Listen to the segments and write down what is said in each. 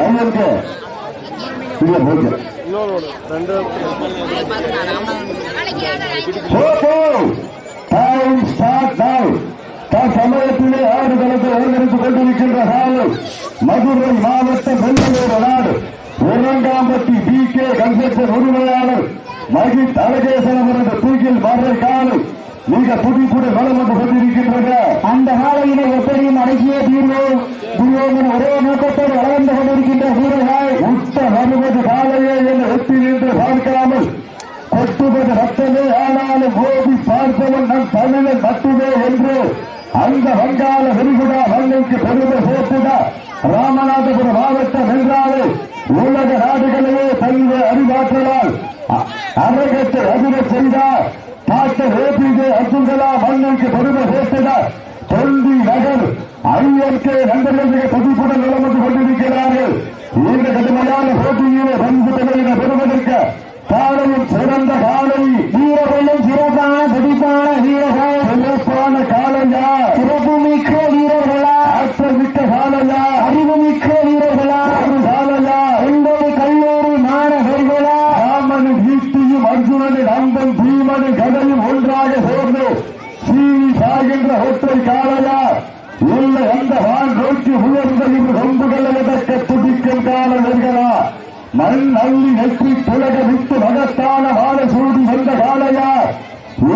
ஐயருக்கு இல்ல போச்சு சமயத்திலே ஆறு தளத்தில் அலங்கரித்துக் கொண்டிருக்கின்ற காலம் மதுரை மாவட்ட வெள்ளலூர் நாடு உரங்காம்பட்டி பி கே கன்ஸ்ட்ரக்ஷன் உரிமையாளர் மகித் அழகேசன் அவரது தூக்கில் மறை காலம் இந்த துடிப்புடன் வளம் வந்து கொண்டிருக்கின்றது அந்த காலையினை எப்படியும் அடக்கிய தீர்வு. துரியோகன் ஒரே நோக்கத்தோடு வளர்ந்து கொண்டிருக்கின்ற வீரர்கள் உத்த வருவது காலையே என்று எட்டி நின்று பார்க்காமல் கொட்டுவது ரத்தமே ஆனாலும் கோபி பார்ப்பவன் நம் தமிழன் மட்டுமே என்று அந்த வங்காள வெறிகுடா வல்லைக்கு பெருமை சேர்த்துடா. ராமநாதபுரம் மாவட்டம் என்றாலே உலக நாடுகளையே தன்னுடைய அறிவாற்றலால் அரங்கத்தை அதிர செய்தார் டாக்டர் ஏபிஜே அப்துல் கலாம் மண்ணுக்கு பெருமை சேர்த்தனர் தொண்டி நகர் ஐஎன்கே நண்பர்களுக்கு மிக பதிப்புடன் நிலமந்து கொண்டிருக்கிறார்கள் இந்த கடுமையான போட்டியிலே பந்து தலையின பெறுவதற்கு காலையில் சிறந்த காலை வீரர்களும் சிறப்பான துடிப்பான வீரர்கள் சிறப்பான காலையா சிறப்புமிக்க வீரர்களா ஆற்றல் மிக்க காலையா அறிவுமிக்க வீரர்களா ஒரு காலையா ஒன்பது கல்லூரி மாணவர்களா ராமனின் ஈட்டியும் அர்ஜுனனின் அம்பன் பீமனின் கதையும் ஒன்றாக சேர்ந்து சீனி சாகின்ற ஒற்றை காலையா உள்ள அந்த வான் நோக்கி உயர்ந்த இரு கொம்புகளை எதற்க துடிக்கும் காலவர்களா மண் அள்ளி நெற்றி புலக விட்டு மகத்தான வாழ சூடி வந்த காலையா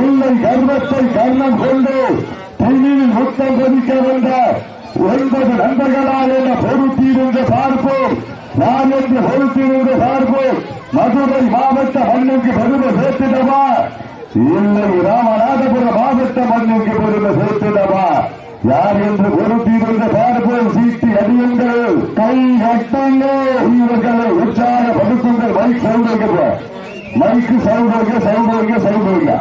இல்லை கர்வத்தை கர்ணம் கொண்டு திணில் முத்தம் கொதிக்க வந்த ஒன்பது நண்பர்களால் என பொறுத்திருந்து பார்ப்போம். நான் என்று பொறுத்திருந்து பார்ப்போம். மதுரை மாவட்ட மண்ணுக்கு பெருமை சேர்த்திடவா இல்லை ராமநாதபுரம் மாவட்ட மண்ணுக்கு பெருமை சேர்த்திடவா யார் என்று பொறுத்திருந்து பார்ப்போம். சீட்டி அடியுங்கள் கை கட்டுங்கள் இவர்களை உற்சாகப்படுத்துங்கள். மைக் சவுண்டுங்க மைக்கு சவுண்டுங்க சவுண்டுங்க சவுண்டுங்க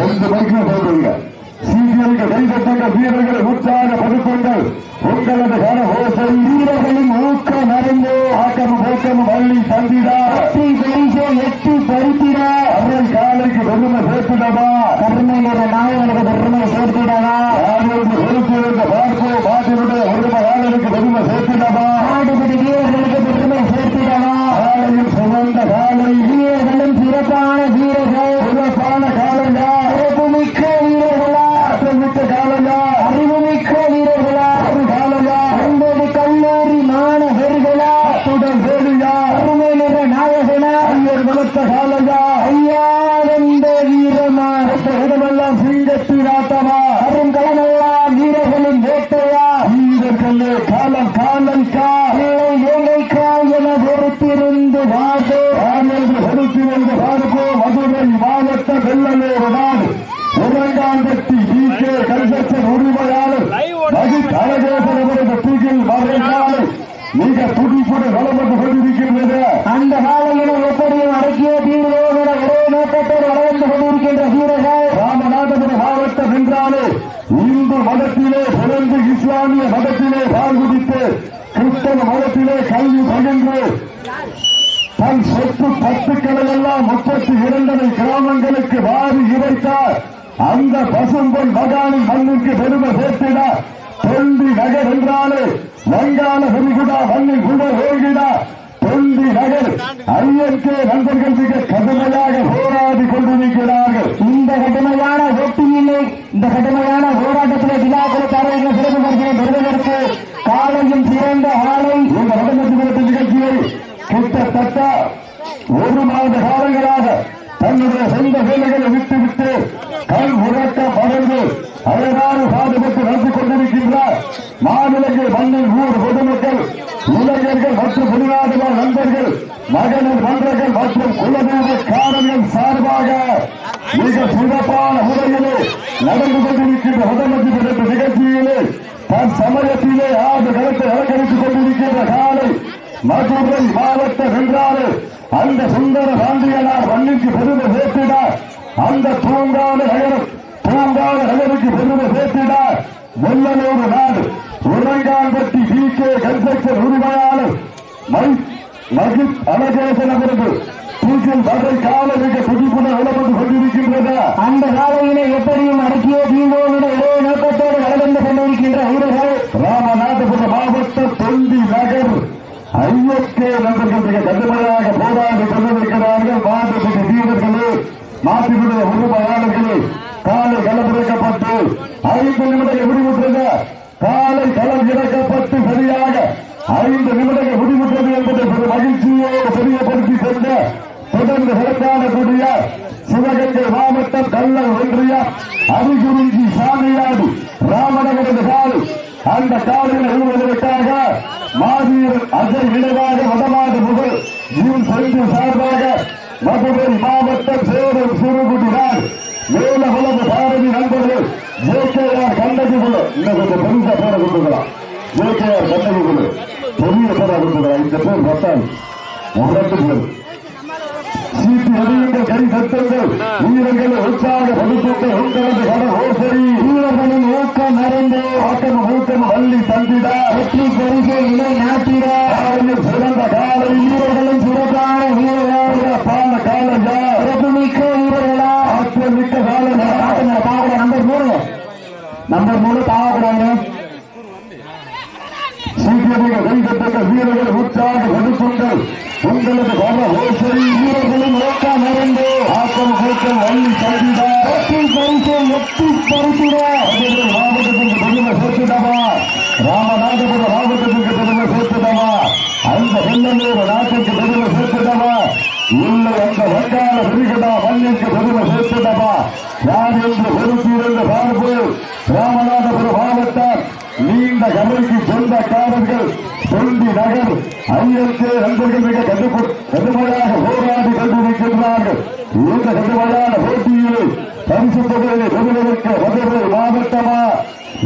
ரெண்டு மைக்கு சவுண்டுங்க சீட்டியலுக்கு கைதட்டுங்கள் வீரர்களை உற்சாகப்படுத்துங்கள். உங்களது கர ஓசை வீரர்களின் ஊக்கம் அறிந்து ஆக்கமும் போக்கமும் வள்ளி தந்திடா. வெற்றி பரிசை எட்டி பறித்திட. அவர்கள் காலைக்கு பெருமை சேர்த்திடவா? கருணை நிற நாயகனுக்கு பெருமை சேர்த்திடவா? பொறுத்திருந்த பார்ப்போம் மாட்டினுடைய ஒரு காலனுக்கு பெருமை சேர்த்திடவா நாடுபடி வீரர்களுக்கு பெருமை சேர்த்திடவா காலையில் சுமந்த காலை வீரர்களும் சிறப்பான வீரர்கள் சிறப்பான காலையா சிறப்புமிக்க வீரர்களா ஆற்றமிக்க காலையா அறிவுமிக்க வீரர்களா ஒரு காலையா ஒன்பது கல்லூரி மாணவர்களா அத்துடன் வேலியா கருணை நிற நாயகனா ஐயர் வளர்த்த காலையா ஐயா வந்த வீரமா இடமெல்லாம் சிங்கத்தின் ஆட்டமா அருங்கலமெல்லாம் வீரர்களின் வேட்டையா வீரர்களே காலம் காலைக்கா பிள்ளை வேலைக்கா என பொறுத்திருந்து வாது யார் என்று பொறுத்திருந்து பார்ப்போம் மதுரை மாவட்ட வெள்ளலூர் நாடு உரங்காந்தட்டி டி கே கன்ஸ்ட்ரக்ஷன் உரிமையாளர் மகித் அழகேசன் அவரது தூக்கில் மறைந்தாலே மிக வளர்ந்து கொண்டிருக்கின்றது. அந்த காலையினை எப்படியும் அடக்கிய தீர்வோடு ஒரே நோக்கத்தோடு வளர்ந்து கொண்டிருக்கின்ற வீரர்கள் ராமநாதபுரம் மாவட்டம் என்றாலே இந்து மதத்திலே பிறந்து இஸ்லாமிய மதத்திலே வாழ்குதித்து கிறிஸ்தவ மதத்திலே கல்வி பகிர்ந்து தன் சொத்து பத்துக்களை எல்லாம் முப்பத்தி இரண்டரை கிராமங்களுக்கு வாரி இறைத்தார். அந்த பசும்பொன் மகானின் மண்ணுக்கு பெருமை சேர்த்திட. தொண்டி நகர் என்றாலே வங்காள விரிகுடா மண்ணில் குடர் ஓங்கிடா தொண்டி நகர் ஐயன்கே நண்பர்கள் மிக கடுமையாக போராடி கொண்டிருக்கிறார்கள் இந்த கடுமையான போட்டியிலே இந்த கடுமையான போராட்டத்திலே விழாக்குழு தலைவர்கள் சிறப்பு பரிசனை பெறுவதற்கு காலையும் சிறந்த ஆலை இந்த வடமத்து நிகழ்ச்சியை கிட்டத்தட்ட ஒரு மாத காலங்களாக தன்னுடைய சொந்த வேலைகளை விட்டுவிட்டு கல் உறக்க அழகான பாடுபட்டு நடத்தி கொண்டிருக்கின்றார். மாநிலங்கள் மண்ணில் ஊர் பொதுமக்கள் இளைஞர்கள் மற்றும் வெளிநாடுகள் நண்பர்கள் மகளிர் மன்றங்கள் மற்றும் குலதெய்வ காரணிகள் சார்பாக மிக சிறப்பான முறையிலே நடந்து கொண்டிருக்கின்ற முதலமைச்சர் நிகழ்ச்சியிலே தன் சமயத்திலே ஆறு கருத்தை அலங்கரித்துக் கொண்டிருக்கின்ற காலை மதுரை மாவட்ட வென்றாலே அந்த சுந்தர காந்தியனார் மண்ணிற்கு பெருமை சேர்த்தினார். அந்த தூங்கான நகரம் பூங்கால் நகருக்கு பெருமை சேர்த்தினார் வெள்ளலூர் நாடு உரங்கான்பட்டி பி கே கன்ஸ்ட்ரக்ஷன் உரிமையாளர். மை மகித் அழகேசன் அவர்கள். தூக்கில் வகை கால மிக துடிப்புடன் உழந்து கொண்டிருக்கின்றன. அந்த காலையிலே எப்படியும் அடக்கிய தீர்வோடு ஒரே நோக்கத்தோடு வளர்ந்து கொண்டிருக்கின்ற வீரர்கள் ராமநாதபுரம் மாவட்ட தொண்டி நகர் ஐயக்கே நண்பர்கள் மிக கடுமையாக போராடி கொண்டிருக்கிறார்கள் மாற்றுப்பட்ட வீரர்களே மாற்றுப்பட்ட உரிமையாளர்களே காலை களமிறக்கப்பட்டு ஐந்து நிமிடங்கள் முடிவுற்றது. காலை களம் இறக்கப்பட்டு சரியாக ஐந்து நிமிடங்கள் முடிவுற்றது என்பதை ஒரு மகிழ்ச்சியோடு தெரியப்படுத்திக் கொண்ட தொடர்ந்து சிறப்பானக்கூடிய சிவகங்கை மாவட்டம் கல்லல் ஒன்றிய அரிகுறிஞ்சி சாமியாடு ராமநகரது காலை. அந்த காலையில் எழுவதற்காக மாவீரர் அஜய் நினைவாக வடமாடு முதல் ஜூன் சென்று சார்பாக மதுரை மாவட்டம் சேலம் சிறுகுடி நாள் மேலகுலக பாரதி நண்பர்கள் ஜேகேஆர் கண்ணகி குழு இன்னும் கொஞ்சம் பெருசா பேரை கொடுத்துக்கலாம் ஜேகேஆர் கண்ணகி குழு பெரிய பேரா கொடுத்துக்கலாம் இந்த பேர் பத்தாது. உடம்பு பேர். சீட்டு கை உற்சாக கட ஓசரி. வீரர்களின் ஊக்கம் நிறைந்து ஆக்கம் ஊக்கம் வள்ளி தந்திட. வெற்றி இணை நாட்டிட. சிறந்த காலை வீரர்களும் சிறப்பான வீரர்கள் சிறப்பான காலையா சிறப்பு மிக்க வீரர்களா ஆற்றல் மிக்க காலையா தாவட நம்பர் மூணு நம்பர் மூணு தாவக்கூடாது சீக்கிரமாக வீரர்கள் நூற்றாண்டு படுத்துங்கள். உங்களது வர ஓசரி வீரர்களும் நோக்கம் நிறைந்து ஆக்கம் கூட்டம் வள்ளி தந்திட வெற்றி பரிசை எட்டி பரிசுட. மாவட்டத்திற்கு பெருமை சேர்த்துட்டமா ராமநாதபுரம் மாவட்டத்திற்கு பெருமை சேர்த்துட்டமா அந்த வெள்ளலூர் நாட்டுக்கு பெருமை சேர்த்துட்டமா உள்ள அந்த வங்காள விரிகடா மண்ணிற்கு பெருமை சேர்த்துட்டமா யார் என்று பொறுத்திருந்த பார்ப்பு ராமநாதபுர மாவட்டம் நீண்ட கதைக்கு சொந்தக்காரர்கள் தொண்டி ஐயருக்கு ஐஎல்கே நண்பர்கள் மிக கட்டுப்பாடாக கடுமையாக போராடி கொண்டிருக்கின்றார்கள் இந்த கட்டுப்பாடான போட்டியில் பரிசு தொகையை பெறுவதற்கு மதுரை மாவட்டமா?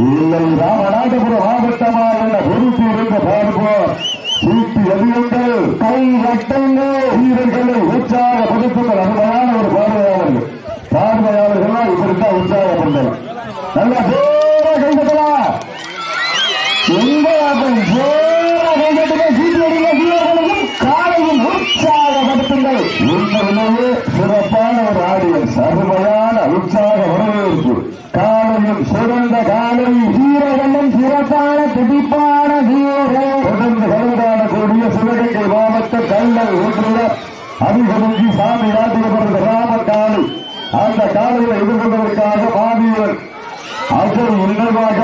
இல்லை ராமநாதபுரம் மாவட்டமா என பொறுத்து இருந்த பார்ப்போம் சீட்டு எதியுங்கள் கை வட்டங்கள் வீரர்களை உற்சாகப்படுத்துங்கள் அருமையான ஒரு பார்வையாளர்கள். பார்வையாளர்கள் இப்படித்தான் உற்சாகப்படுத்தலாம். நல்லா ஜோரா கைதட்டலாம் எங்க அப்பன் ஜோரா கைதட்டுங்க சீட்டு அடிங்க வீரர்களுக்கும் காலையும் உற்சாகப்படுத்துங்கள் உண்மையிலேயே சிறப்பான ஒரு ஆடியன்ஸ் அருமையான உற்சாக வரவேற்பு காலையும் சிறந்த காலை வீரர்களும் சிறப்பான துடிப்பான வீரர் தொடர்ந்து கலந்தாடக்கூடிய சிவகங்கை மாவட்ட கல்லல் ஒன்றில் அதிகமுகி சாமி நாட்டியவரது ராம காலு அந்த காலையில் எதிர்கொண்டதற்காக மாவீரர் அசர் நினைவாக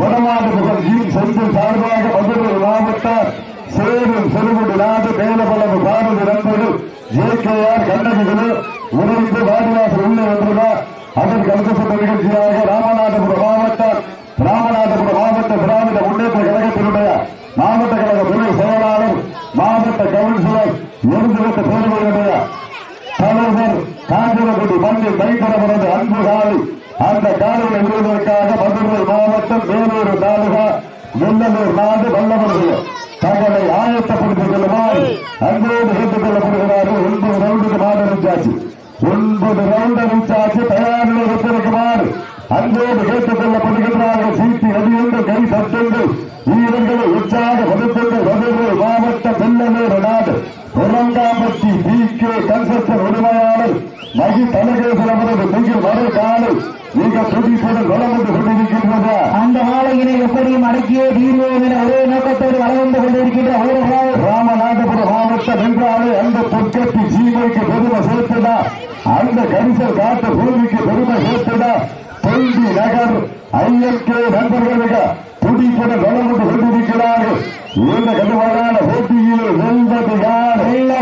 வடமாடு புகழ் ஜீ செந்தில் சார்பாக மதுரை மாவட்ட சேரும் செருகுடி நாடு மேலபலவு பாரதி நண்பர்கள் ஜே கே ஆர் கண்ணகிகள் உணர்ந்து வாடிவாசல் உள்ளே வந்துள்ளார் அதற்கு அடுத்த நிகழ்ச்சியாக ராமநாதபுரம் மாவட்ட ராமநாதபுரம் மாவட்ட திராவிட முன்னேற்ற கழகத்தினுடைய மாவட்ட கழக துணை செயலாளர் மாவட்ட கவுன்சிலர் எழுந்துவிட்ட பேரவையினுடைய தலைவர் காஞ்சிரகுடி மண்ணில் கைத்தரவரது அன்பு காலை அந்த காலையில் விடுவதற்காக மதுரை மாவட்டம் வேலூர் தாலுகா வெள்ளலூர் நாடு வல்லவர்கள். தங்களை ஆயத்தப்படுத்திக் கொள்ளுமாறு அன்போடு கேட்டுக் கொள்ளப்படுகிறார்கள். ஒன்பது ரவுண்டுக்கு மாடு அறிவிச்சாச்சு ஒன்பது ரவுண்ட் அறிவிச்சாச்சு தயார் வைத்திருக்குமாறு அன்போடு கேட்டுக் கொள்ளப்படுகின்றார்கள். சீட்டி அடியுங்கள் கை சட்டங்கள் வீரர்களை உற்சாக படுத்துங்கள். மதுரை மாவட்ட வெள்ளலூர் நாடு உரங்காம்பட்டி பி கே கன்ஸ்ட்ரக்ஷன் உரிமையாளர் மகி தலகேசன் அவரது மிக வர காலை மிக துடிப்புடன் வளம் வந்து கொண்டிருக்கின்றது. அந்த ஆலையினை எப்படியும் அடக்கியே தீர்வோம் என ஒரே நோக்கத்தோடு வளம் வந்து கொண்டிருக்கின்ற வீரர்கள். ராமநாதபுரம் மாவட்டம் என்றாலே அந்த பொற்கட்டி சீமைக்கு பெருமை சேர்த்ததா அந்த கரிசல் காட்டு பூமிக்கு பெருமை சேர்த்ததா தொண்டி நகர் ஐஎல்கே நண்பர்களுக்கு துடிப்புடன் வளம் வந்து கொண்டிருக்கிறார்கள். இந்த கடுமையான போட்டியில் வெல்வது யார்? வெல்ல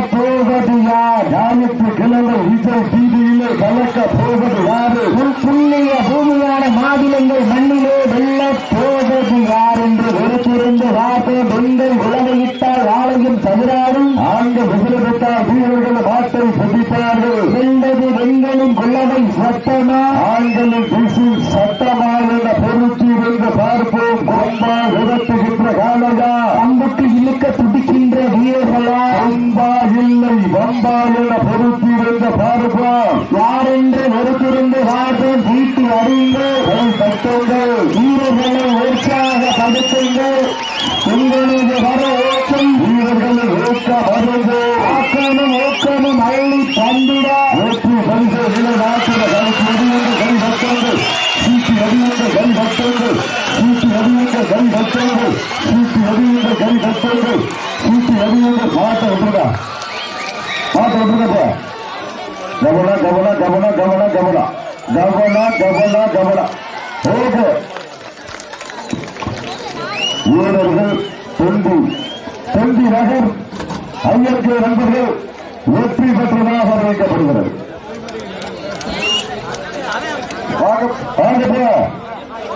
போவது யார் ஞாயிற்று கிழமை விஜய் டிவியிலே கலக்க போவது யாரு உன் புண்ணிய பூமியான மாநிலங்கள் மண்ணிலே வெல்ல போவது யார் என்று வெறுத்திருந்து வார்த்தை பெண்கள் உலகையிட்டால் ஆலயம் சதுராடும் ஆண்கள் விசிலப்பட்டால் வீரர்கள் மாட்டை சந்தித்தார்கள் வெல்வது பெண்களின் குள்ளவை சட்டமா ஆண்களின் விசில் சட்டமாக என பொருத்தி வந்து பார்ப்போம். கொம்பா உதட்டுகின்ற காலங்கள் அம்புக்கு இழுக்க துடிக்கின்ற வீரர்களா கொம்பா இல்லை பொறுத்திருந்த என பொருத்தி வந்து யார் என்று வெறுத்திருந்து வார்த்தை வீட்டு அறிந்து தட்டுங்கள். வீரர்களை உற்சாக உற்சாகப்படுத்துங்கள் உங்களது வர ஓட்டம் வீரர்களை உற்சாக டபுளா டபுளா டபுளா டபுளா ஓகே வீரர்கள் தொந்தி தொந்தி நகர் ஐயருக்கு நண்பர்கள் வெற்றி பெற்றதாக அறிவிக்கப்படுகிறது. வாங்க வாங்க